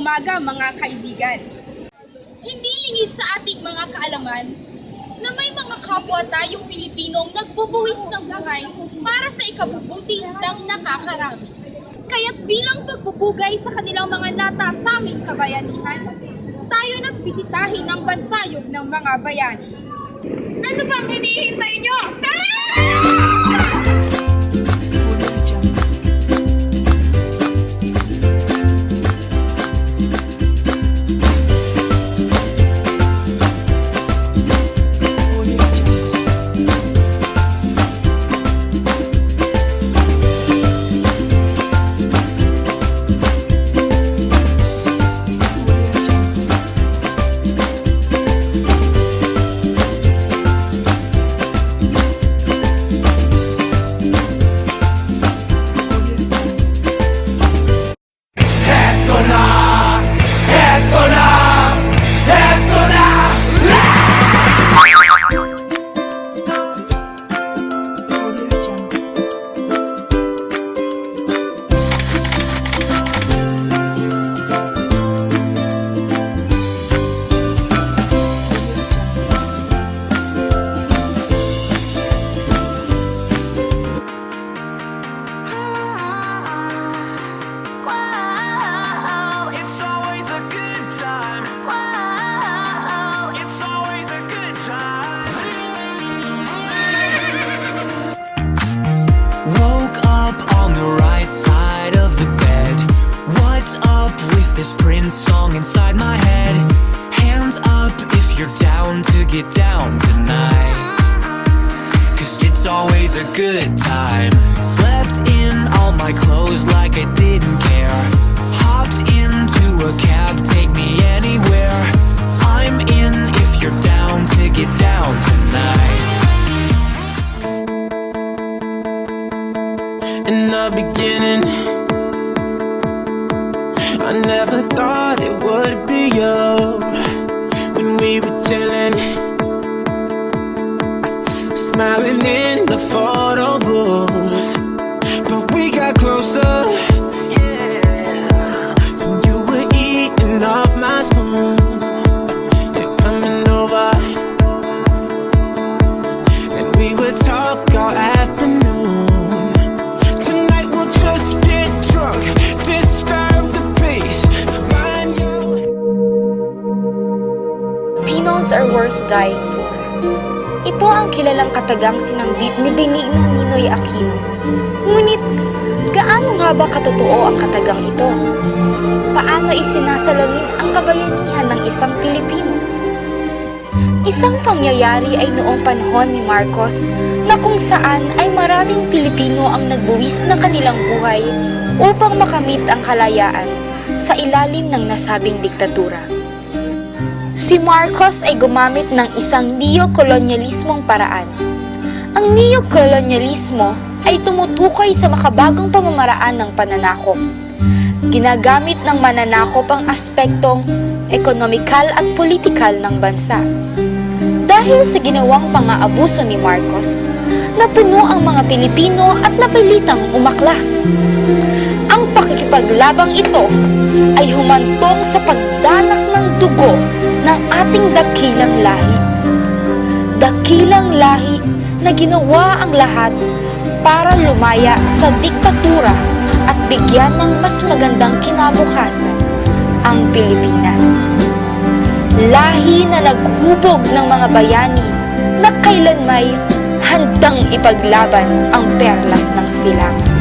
umaga mga kaibigan. Hindi lingid sa ating mga kaalaman na may mga kapwa tayong Pilipinong nagbubuwis ng buhay para sa ikabubuti ng nakakarami. Kaya't bilang pagbubugay sa kanilang mga natataming kabayanihan, tayo nagbisitahin ang bantayog ng mga bayani. Ano pang hinihintay nyo? Eto Woke up on the right side of the bed. What's up with this Prince song inside my head? Hands up if you're down to get down tonight. Cause it's always a good time. Slept in all my clothes like I didn't care. In the beginning. I never thought it would be you when we were chilling, smiling in the photo worth dying for. Ito ang kilalang katagang sinambit ni Benigno Ninoy Aquino. Ngunit, gaano nga ba katotoo ang katagang ito? Paano isinasalamin ang kabayanihan ng isang Pilipino? Isang pangyayari ay noong panahon ni Marcos na kung saan ay maraming Pilipino ang nagbuwis ng kanilang buhay upang makamit ang kalayaan sa ilalim ng nasabing diktatura. Si Marcos ay gumamit ng isang neo-kolonyalismong paraan. Ang neo-kolonyalismo ay tumutukoy sa makabagong pamamaraan ng pananakop. Ginagamit ng mananakop ang aspektong ekonomikal at politikal ng bansa. Dahil sa ginawang pang-aabuso ni Marcos, napuno ang mga Pilipino at napilitang umaklas. Ang pakikipaglabang ito ay humantong sa pagdanak ng dugo ng ating dakilang lahi. Dakilang lahi na ginawa ang lahat para lumaya sa diktatura at bigyan ng mas magandang kinabukasan ang Pilipinas. Lahi na naghubog ng mga bayani na kailanmay handang ipaglaban ang perlas ng silangan.